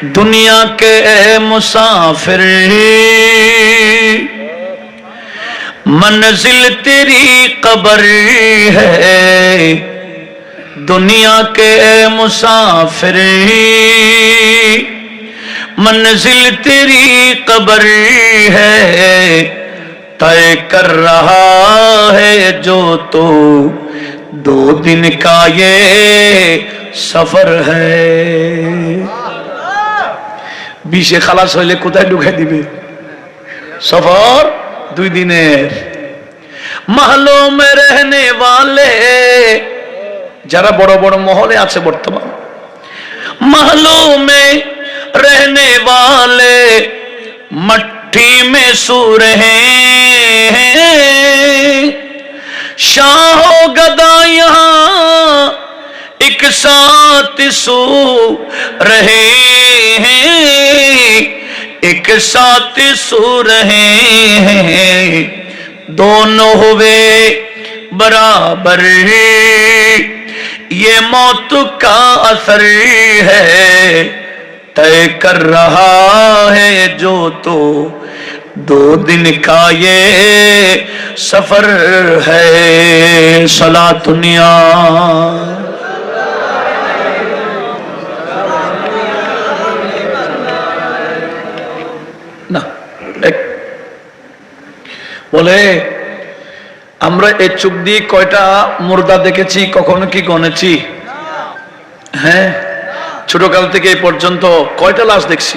دنیا کے مسافر منزل تیری قبر ہے۔ دنیا کے مسافر منزل تیری قبر ہے۔ طے کر رہا ہے جو تو دو دن کا یہ سفر ہے۔ বিষে খালাস হইলে কোথায় ঢুকে দিবে? সফর দুই দিনের। মাহলুম রহনে والے যারা বড় বড় মহলে আছে বর্তমান محلوں میں رہنے والے مٹھی میں سو رہے شاہو گدا یہاں ایک ساتھ سو رہے ہیں ایک ساتھ سو رہے ہیں۔ دونوں ہوئے برابر یہ موت کا اثر ہے۔ طے کر رہا ہے جو تو۔ دو دن کا یہ سفر ہے۔ سلا دنیا বলে, আমরা এ চোখ দিয়ে কয়টা মুর্দা দেখেছি, কখনো কি গণেছি? হ্যাঁ ছোটকাল থেকে এই পর্যন্ত কয়টা লাশ দেখছি?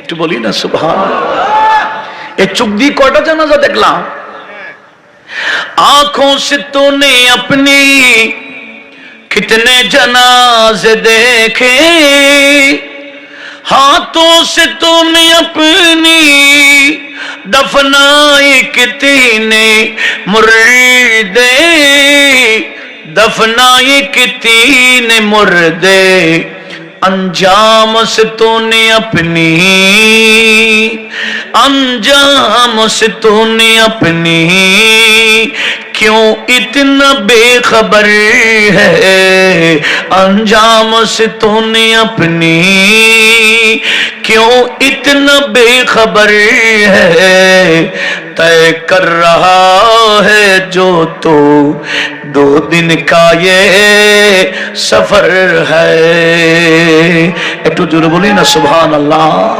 একটু বলি না সুভা এ চোখ দিয়ে কয়টা জানাজা দেখলাম? আঁখো সে তুনে আপনি کتنے جناز دیکھے، ہاتھوں سے تم نے اپنی دفنائی کتنے مردے۔ دفنائی کتنے مردے۔ انجام سے تو نے اپنی، انجام سے تو نے اپنی۔ کیوں اتنا بے خبر ہے؟ انجام سے تو نے اپنی کیوں اتنا بے خبر ہے؟ طے کر رہا ہے جو تو دو دن کا یہ سفر ہے۔ ایٹو جو بولی نا، سبحان اللہ۔